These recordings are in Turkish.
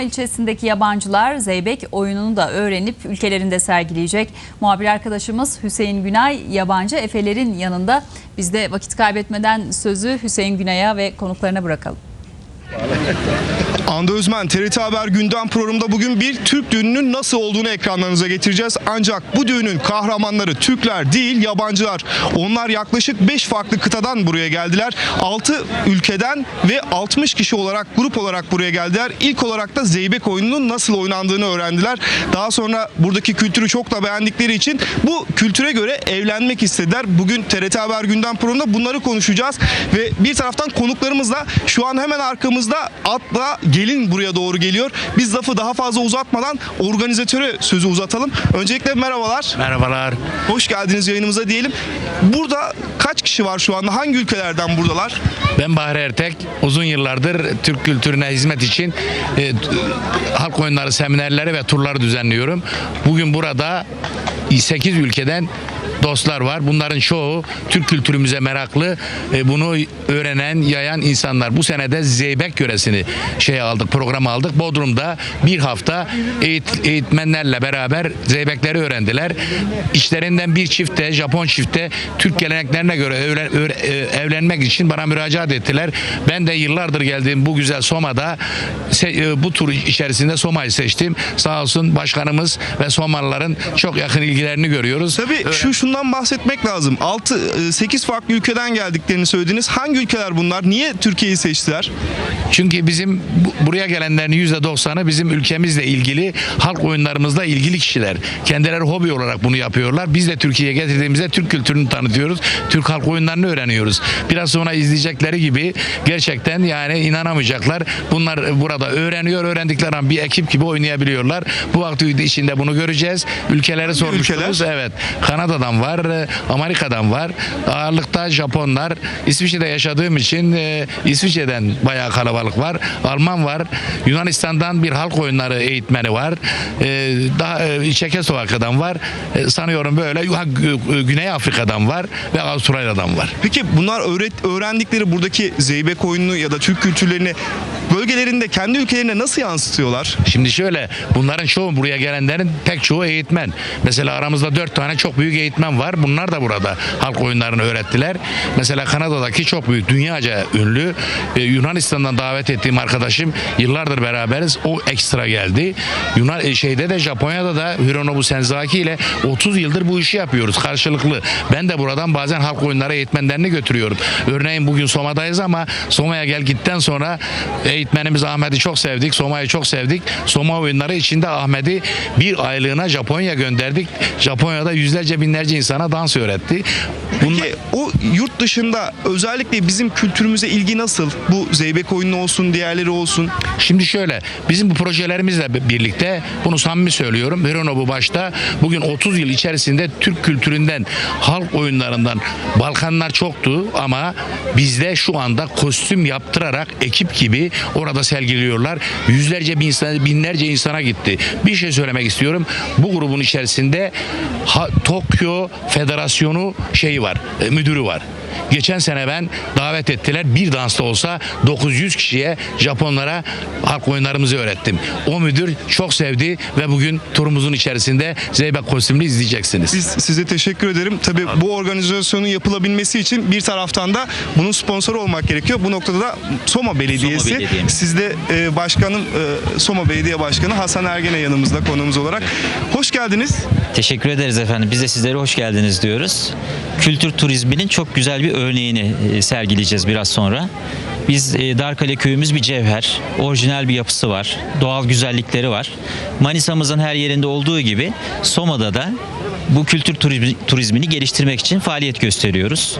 ilçesindeki yabancılar Zeybek oyununu da öğrenip ülkelerinde sergileyecek. Muhabir arkadaşımız Hüseyin Günay yabancı efelerin yanında. Biz de vakit kaybetmeden sözü Hüseyin Günay'a ve konuklarına bırakalım. Anda Özmen, TRT Haber Gündem programında bugün bir Türk düğününün nasıl olduğunu ekranlarınıza getireceğiz. Ancak bu düğünün kahramanları Türkler değil yabancılar. Onlar yaklaşık 5 farklı kıtadan buraya geldiler. 6 ülkeden ve 60 kişi olarak grup olarak buraya geldiler. İlk olarak da Zeybek oyununun nasıl oynandığını öğrendiler. Daha sonra buradaki kültürü çok da beğendikleri için bu kültüre göre evlenmek istediler. Bugün TRT Haber Gündem programında bunları konuşacağız. Ve bir taraftan konuklarımızla şu an hemen arkamızda atla gelin buraya doğru geliyor. Biz lafı daha fazla uzatmadan organizatöre sözü uzatalım. Öncelikle merhabalar. Merhabalar. Hoş geldiniz yayınımıza diyelim. Burada kaç kişi var şu anda? Hangi ülkelerden buradalar? Ben Bahri Ertek. Uzun yıllardır Türk kültürüne hizmet için e, halk oyunları seminerleri ve turları düzenliyorum. Bugün burada 8 ülkeden dostlar var. Bunların çoğu Türk kültürümüze meraklı. e, bunu öğrenen, yayan insanlar. Bu senede Zeybek yöresini şey aldık, program aldık. Bodrum'da bir hafta eğit- eğitmenlerle beraber Zeybekleri öğrendiler. İşlerinden bir çifte, Japon çifte Türk geleneklerine göre evlen- e, evlenmek için bana müracaat ettiler. Ben de yıllardır geldiğim bu güzel Soma'da e, bu tur içerisinde Soma'yı seçtim. Sağ olsun başkanımız ve Somalıların çok yakın ilgilerini görüyoruz. Tabii şu şundan bahsetmek lazım. 6 8 farklı ülkeden geldiklerini söylediniz. Hangi ülkeler bunlar? Niye Türkiye'yi seçtiler? Çünkü bizim bu- buraya gelenlerin %90'ı bizim ülkemizle ilgili halk oyunlarımızla ilgili kişiler. Kendileri hobi olarak bunu yapıyorlar. Biz de Türkiye'ye getirdiğimizde Türk kültürünü tanıtıyoruz. Türk halk oyunlarını öğreniyoruz. Biraz sonra izleyecekleri gibi gerçekten yani inanamayacaklar. Bunlar burada öğreniyor. Öğrendikleri an bir ekip gibi oynayabiliyorlar. Bu vakti içinde bunu göreceğiz. Ülkeleri sormuştunuz. Evet. Kanada'dan var, e, Amerika'dan var. Ağırlıkta Japonlar. İsviçre'de yaşadığım için e, İsviçre'den bayağı kalabalık var. Alman var. Yunanistan'dan bir halk oyunları eğitmeni var. E, daha e, Çekoslovakya'dan var. E, sanıyorum böyle Gü- Güney Afrika'dan var ve Avustralya'dan var. Peki bunlar öğret öğrendikleri buradaki Zeybek oyununu ya da Türk kültürlerini bölgelerinde kendi ülkelerine nasıl yansıtıyorlar? Şimdi şöyle bunların çoğu buraya gelenlerin pek çoğu eğitmen. Mesela aramızda dört tane çok büyük eğitmen var. Bunlar da burada halk oyunlarını öğrettiler. Mesela Kanada'daki çok büyük dünyaca ünlü e, Yunanistan'dan davet ettiğim arkadaşım yıllardır beraberiz. O ekstra geldi. Yunan e, şeyde de Japonya'da da Hironobu Senzaki ile 30 yıldır bu işi yapıyoruz karşılıklı. Ben de buradan bazen halk oyunları eğitmenlerini götürüyorum. Örneğin bugün Soma'dayız ama Soma'ya gel gitten sonra eğitmenimiz Ahmet'i çok sevdik. Soma'yı çok sevdik. Soma oyunları içinde Ahmet'i bir aylığına Japonya gönderdik. Japonya'da yüzlerce binlerce insana dans öğretti. Bunlar, Peki o yurt dışında özellikle bizim kültürümüze ilgi nasıl? Bu Zeybek oyunu olsun, diğerleri olsun. Şimdi şöyle bizim bu projelerimizle birlikte bunu samimi söylüyorum. Hironobu başta bugün 30 yıl içerisinde Türk kültüründen, halk oyunlarından Balkanlar çoktu ama bizde şu anda kostüm yaptırarak ekip gibi orada sergiliyorlar. Yüzlerce bin insan, binlerce insana gitti. Bir şey söylemek istiyorum. Bu grubun içerisinde Tokyo Federasyonu şeyi var, e, müdürü var. Geçen sene ben davet ettiler. Bir dansta olsa 900 kişiye Japonlara halk oyunlarımızı öğrettim. O müdür çok sevdi ve bugün turumuzun içerisinde Zeybek kostümlü izleyeceksiniz. Biz size teşekkür ederim. Tabii bu organizasyonun yapılabilmesi için bir taraftan da bunun sponsoru olmak gerekiyor. Bu noktada da Soma Belediyesi. Soma. Siz de e, başkanım e, Soma Belediye Başkanı Hasan Ergen'e yanımızda konuğumuz olarak. Hoş geldiniz. Teşekkür ederiz efendim. Biz de sizlere hoş geldiniz diyoruz. Kültür turizminin çok güzel bir örneğini e, sergileyeceğiz biraz sonra. Biz e, Darkale köyümüz bir cevher. Orijinal bir yapısı var. Doğal güzellikleri var. Manisa'mızın her yerinde olduğu gibi Soma'da da bu kültür turizmi- turizmini geliştirmek için faaliyet gösteriyoruz.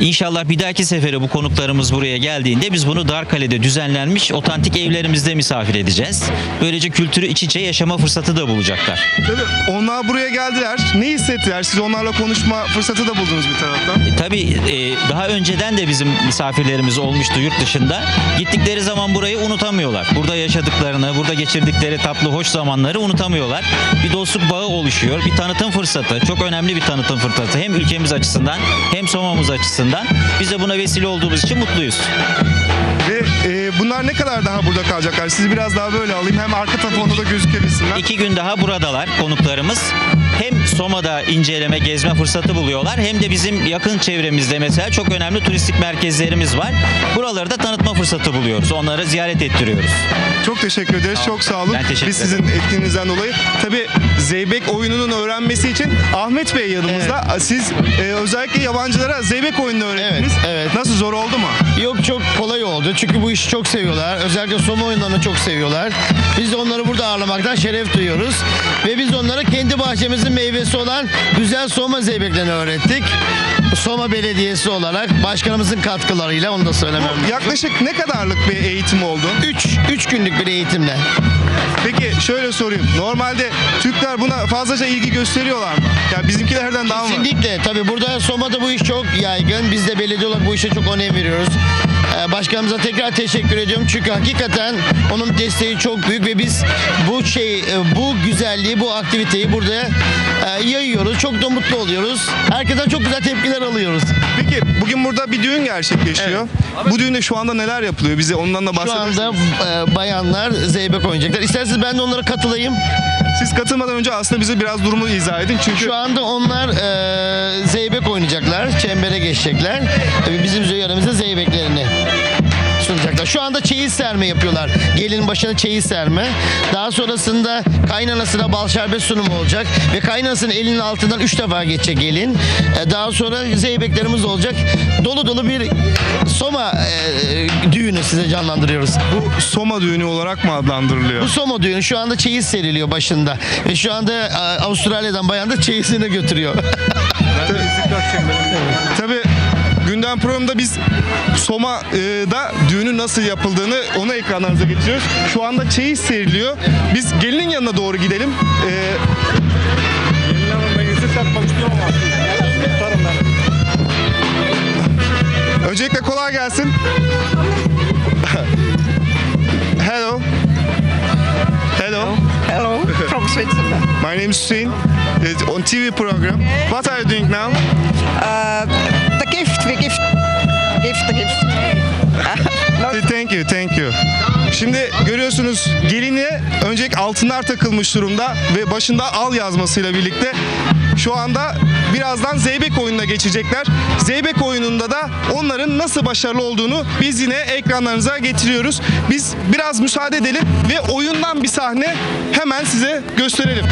İnşallah bir dahaki sefere bu konuklarımız buraya geldiğinde biz bunu Darkale'de düzenlenmiş otantik evlerimizde misafir edeceğiz. Böylece kültürü iç içe yaşama fırsatı da bulacaklar. Tabii onlar buraya geldiler. Ne hissettiler? Siz onlarla konuşma fırsatı da buldunuz bir taraftan. Tabii e, daha önceden de bizim misafirlerimiz olmuştu yurt dışında. Gittikleri zaman burayı unutamıyorlar. Burada yaşadıklarını, burada geçirdikleri tatlı, hoş zamanları unutamıyorlar. Bir dostluk bağı oluşuyor. Bir tanıtım fırsatı. Çok önemli bir tanıtım fırsatı. Hem ülkemiz açısından hem Soma'mız açısından. Biz de buna vesile olduğumuz için mutluyuz. Ve e, bunlar ne kadar daha burada kalacaklar? Sizi biraz daha böyle alayım. Hem arka telefonda da gözükebilsinler. İki gün daha buradalar konuklarımız. Hem Soma'da inceleme, gezme fırsatı buluyorlar hem de bizim yakın çevremizde mesela çok önemli turistik merkezlerimiz var. Buraları da tanıtma fırsatı buluyoruz. Onları ziyaret ettiriyoruz. Çok teşekkür ederiz. Çok sağ olun. Ben teşekkür Biz sizin etkinliğinizden dolayı. Tabii Zeybek oyununun öğrenmesi için Ahmet Bey yanımızda. Siz e, özellikle yabancılara Zeybek oyununu öğrettiniz. Evet, evet. Nasıl zor oldu mu? Yok çok kolay oldu. Çünkü bu işi çok seviyorlar. Özellikle Soma oyunlarını çok seviyorlar. Biz de onları burada ağırlamaktan şeref duyuyoruz. Ve biz onlara kendi bahçemizin meyvesi olan güzel Soma zeybeklerini öğrettik. Soma Belediyesi olarak başkanımızın katkılarıyla onu da söylemem. Yaklaşık ne kadarlık bir eğitim oldu? 3 3 günlük bir eğitimle. Peki şöyle sorayım. Normalde Türkler buna fazlaca ilgi gösteriyorlar mı? Yani bizimkilerden daha mı? Kesinlikle. Tabii burada Soma'da bu iş çok yaygın. Biz de belediye olarak bu işe çok önem veriyoruz. Ee, Başkanımıza tekrar teşekkür ediyorum. Çünkü hakikaten onun desteği çok büyük ve biz bu şey, e, bu güzelliği, bu aktiviteyi burada e, yayıyoruz. Çok da mutlu oluyoruz. Herkesten çok güzel tepkiler alıyoruz. Peki bugün burada bir düğün gerçekleşiyor. Bu düğünde şu anda neler yapılıyor? Bize ondan da Şu bahsedersiniz. anda e, bayanlar zeybek oynayacaklar. İsterseniz ben de onlara katılayım. Siz katılmadan önce aslında bize biraz durumu izah edin. Çünkü Şu anda onlar e, zeybek oynayacaklar. Çembere geçecekler. E, bizim yöremizde zeybeklerini sunacaklar. Şu anda çeyiz serme yapıyorlar. Gelin başına çeyiz serme. Daha sonrasında kaynanasına bal şerbet sunumu olacak. Ve kaynanasının elinin altından üç defa geçecek gelin. E, daha sonra zeybeklerimiz olacak. Dolu dolu bir Soma e, düğünü size canlandırıyoruz. bu Soma düğünü olarak mı adlandırılıyor? Bu Soma düğünü şu anda çeyiz seriliyor başında. Ve şu anda e, Avustralya'dan bayan da çeyizini götürüyor. Tabii gündem programında biz Soma'da düğünün nasıl yapıldığını onu ekranlarınıza getiriyoruz. Şu anda çeyiz seriliyor. Biz gelinin yanına doğru gidelim. Ee, Öncelikle kolay gelsin. Hello. Hello. Hello, from Switzerland. My name is Hussein. It's on TV program. What are you doing now? Uh, gift, we gift, gift gift. Thank you, thank you. Şimdi görüyorsunuz geline öncelik altınlar takılmış durumda ve başında al yazmasıyla birlikte şu anda birazdan Zeybek oyununa geçecekler. Zeybek oyununda da onların nasıl başarılı olduğunu biz yine ekranlarınıza getiriyoruz. Biz biraz müsaade edelim ve oyundan bir sahne hemen size gösterelim.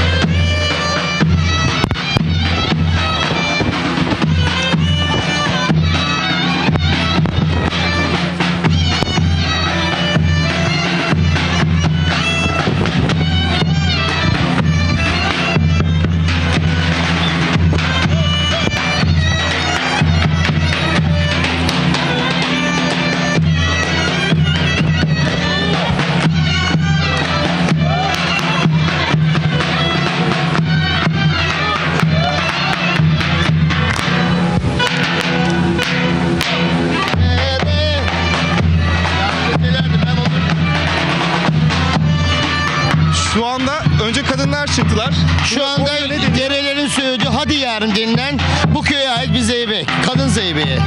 Çıktılar. Şu anda derelerin söylediği hadi yarın denilen bu köye ait bir zeybek. Kadın zeybeği.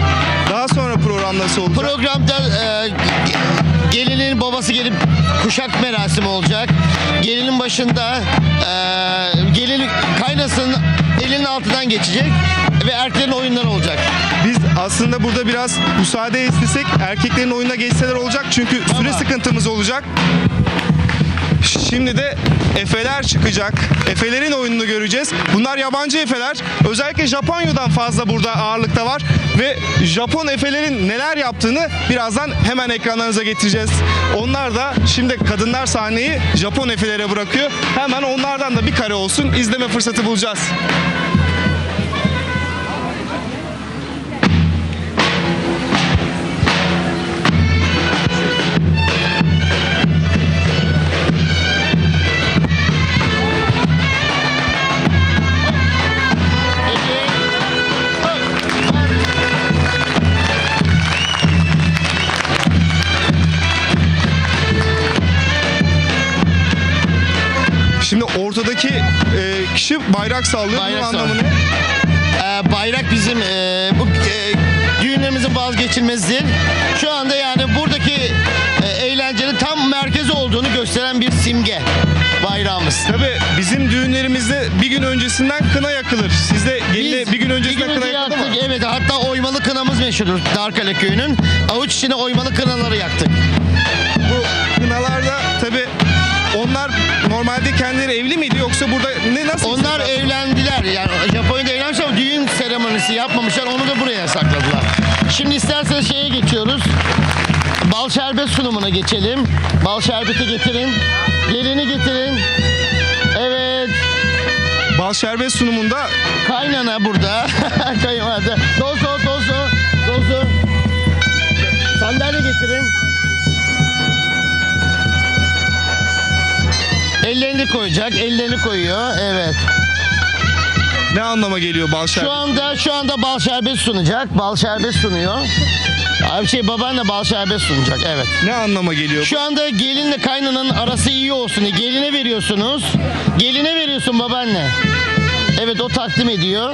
Daha sonra program nasıl olacak? Programda e, gelinin babası gelip kuşak merasimi olacak. Gelinin başında e, gelin kaynasının elinin altından geçecek ve erkeklerin oyunları olacak. Biz aslında burada biraz müsaade istesek erkeklerin oyuna geçseler olacak çünkü süre sıkıntımız olacak. Şimdi de Efeler çıkacak. Efelerin oyununu göreceğiz. Bunlar yabancı Efeler. Özellikle Japonya'dan fazla burada ağırlıkta var. Ve Japon Efelerin neler yaptığını birazdan hemen ekranlarınıza getireceğiz. Onlar da şimdi kadınlar sahneyi Japon Efelere bırakıyor. Hemen onlardan da bir kare olsun izleme fırsatı bulacağız. Kişi bayrak sallıyor. Bayrak Bunun anlamı sallıyor. ne? E, bayrak bizim e, bu e, düğünlerimizin vazgeçilmezidir. Şu anda yani buradaki e, olduğunu gösteren bir simge bayrağımız. Tabii bizim düğünlerimizde bir gün öncesinden kına yakılır. Sizde geline Biz bir gün öncesinden bir gün kına önce yakıldı mı? yaktık. Evet hatta oymalı kınamız meşhurdur Darkale köyünün. Avuç içine oymalı kınaları yaktık. Kendileri evli miydi yoksa burada ne nasıl? Onlar evlendiler. Yani Japonya'da evlenmiş ama düğün seremonisi yapmamışlar. Onu da buraya sakladılar. Şimdi isterseniz şeye geçiyoruz. Bal şerbet sunumuna geçelim. Bal şerbeti getirin. Gelini getirin. Evet. Bal şerbet sunumunda Kaynana burada. Kayınvalide. Dozo, dozo, dozo. Sandalye getirin. Ellerini koyacak. Ellerini koyuyor. Evet. ne anlama geliyor bal şerbet? Şu anda şu anda bal şerbet sunacak. Bal şerbet sunuyor. Abi şey babaanne bal şerbet sunacak. Evet. Ne anlama geliyor? Şu anda gelinle kaynananın arası iyi olsun diye geline veriyorsunuz. Geline veriyorsun babaanne. Evet o takdim ediyor.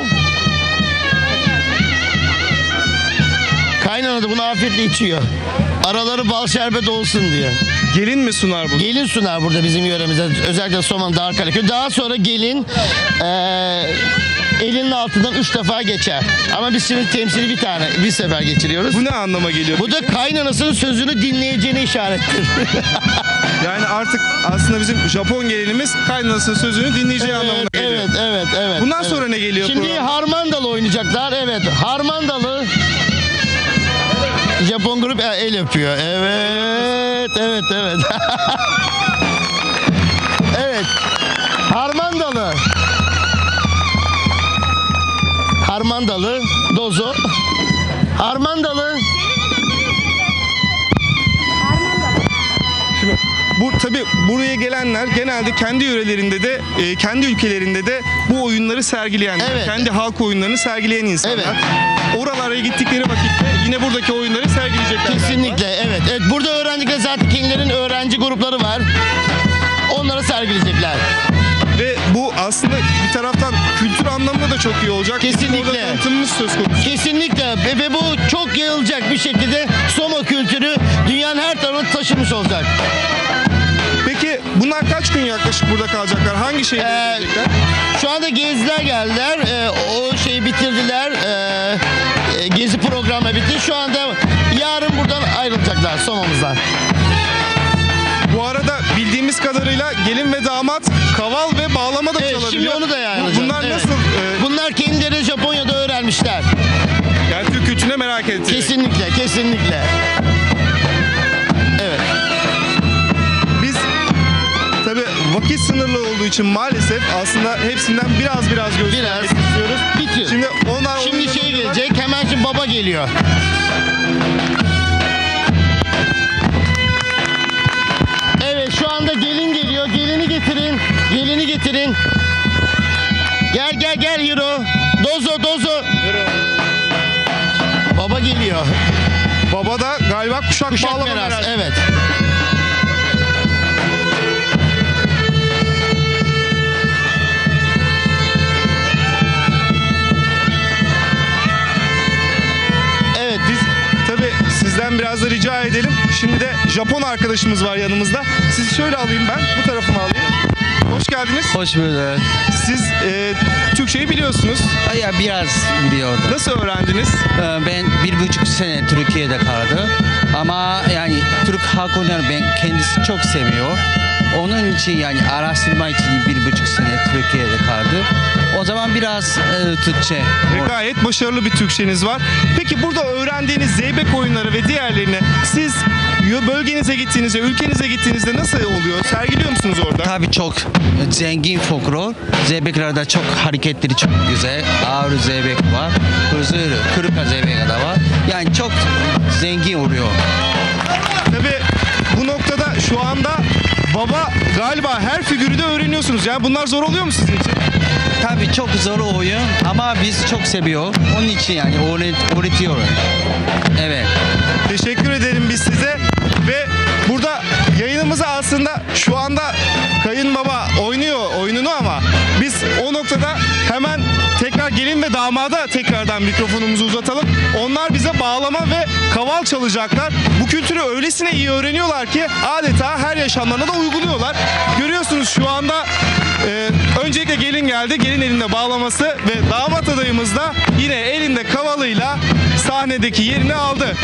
Kaynana da bunu afiyetle içiyor. Araları bal şerbet olsun diye. Gelin mi sunar bunu? Gelin sunar burada bizim yöremizde. Özellikle Soman Darkale köyü. Daha sonra gelin eee elinin altından üç defa geçer. Ama biz şimdi temsili bir tane bir sefer geçiriyoruz. Bu ne anlama geliyor? Bu da kaynanasının sözünü dinleyeceğine işarettir. Yani artık aslında bizim Japon gelinimiz kaynanasının sözünü dinleyeceği anlamına evet, geliyor. evet, evet, evet. Bundan evet. sonra ne geliyor Şimdi programa? harmandalı oynayacaklar. Evet, harmandalı. Japon grup el yapıyor. Evet, evet, evet. evet. Harmandalı. Harmandalı, dozo. Harmandalı. Şimdi bu tabii buraya gelenler genelde kendi yörelerinde de e, kendi ülkelerinde de bu oyunları sergileyenler, Evet. kendi halk oyunlarını sergileyen insanlar. Evet. Oralara gittikleri vakitte yine buradaki oyunları sergileyecekler. galiba. Kesinlikle evet. Evet burada öğrendikleri zaten kendilerinin öğrenci grupları var. Onları sergileyecekler. Ve bu aslında bir taraftan kültür anlamında da çok iyi olacak. Bizim Kesinlikle. Orada tanıtımımız söz konusu. Kesinlikle ve, ve bu çok yayılacak bir şekilde Soma kültürü dünyanın her tarafına taşımış olacak. Peki bunlar kaç gün yaklaşık burada kalacaklar? Hangi şehirde Ee, gidecekler? Şu anda geziler geldiler. Ee, o şeyi bitirdiler. Ee, e, gezi programı bitti. Şu anda ayrılacaklar Soma'mızdan. Bu arada bildiğimiz kadarıyla gelin ve damat kaval ve bağlama da Evet, çalabiliyor. şimdi onu da Bu- yayınlayacağız. Bunlar Evet. nasıl? e, Bunlar kendileri Japonya'da öğrenmişler. yani Türk kültürüne merak ettik. Kesinlikle, kesinlikle. Evet. Biz tabi vakit sınırlı olduğu için maalesef aslında hepsinden biraz biraz göstermek Biraz. istiyoruz. Bitiyor. Şimdi onlar Şimdi şey gelecek. Hemen şimdi baba geliyor. Anda gelin geliyor. Gelini getirin. Gelini getirin. Gel gel gel Hiro. Dozo dozo. Baba geliyor. Baba da galiba kuşak, Kuşak bağlama. Evet. Evet. Rica edelim. Şimdi de Japon arkadaşımız var yanımızda. Sizi şöyle alayım ben. Bu tarafıma alayım. Hoş geldiniz. Hoş bulduk. Siz e, Türkçeyi biliyorsunuz. Ya biraz biliyordum. Nasıl öğrendiniz? Ee, Ben bir buçuk sene Türkiye'de kaldım. Ama yani Türk halk oyunları ben kendisi çok seviyor. Onun için yani araştırma için bir buçuk sene Türkiye'de kaldı. O zaman biraz e, Türkçe. Ve gayet başarılı bir Türkçeniz var. Peki burada öğrendiğiniz zeybek oyunları ve diğerlerini siz bölgenize gittiğinizde, ülkenize gittiğinizde nasıl oluyor? Sergiliyor musunuz orada? Tabii çok zengin folklor. Zeybeklerde çok hareketleri çok güzel. Ağrı zeybek var. Hızır, kırıka zeybek de var. Yani çok zengin oluyor. Tabii bu noktada şu anda baba galiba her figürü de öğreniyorsunuz. Yani bunlar zor oluyor mu sizin için? Tabii çok zor oyun ama biz çok seviyor. Onun için yani öğret, öğretiyoruz. Evet. Teşekkür ederim biz size ve burada yayınımızı aslında şu anda kayınbaba oynuyor oyununu ama biz o noktada hemen tekrar gelin ve damada tekrardan mikrofonumuzu uzatalım. Onlar bize bağlama ve kaval çalacaklar. Bu kültürü öylesine iyi öğreniyorlar ki adeta her yaşamlarına da uyguluyorlar. Görüyorsunuz şu anda e, öncelikle gelin geldi. Gelin elinde bağlaması ve damat adayımız da yine elinde kavalıyla sahnedeki yerini aldı.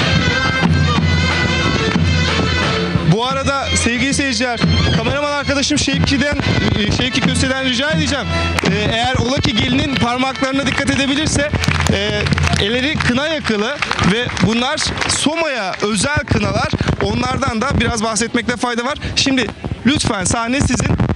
Bu arada sevgili seyirciler, kameraman arkadaşım Şevki'den, e, Şevki Köse'den rica edeceğim. E, Eğer ola ki gelinin parmaklarına dikkat edebilirse, e, elleri kına yakılı ve bunlar Soma'ya özel kınalar. Onlardan da biraz bahsetmekte fayda var. Şimdi lütfen sahne sizin.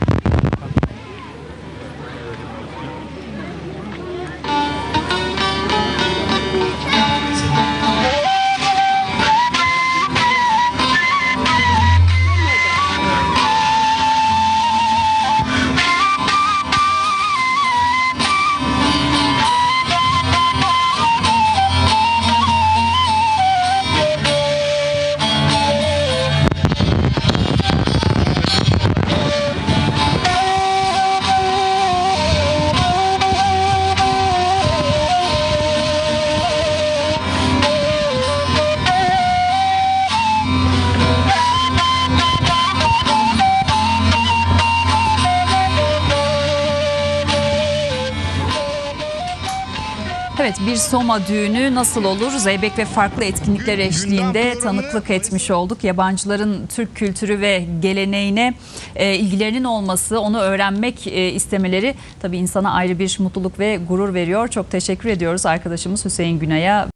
Evet bir Soma düğünü nasıl olur? Zeybek ve farklı etkinlikler eşliğinde tanıklık etmiş olduk. Yabancıların Türk kültürü ve geleneğine e, ilgilerinin olması, onu öğrenmek e, istemeleri tabii insana ayrı bir mutluluk ve gurur veriyor. Çok teşekkür ediyoruz arkadaşımız Hüseyin Günay'a.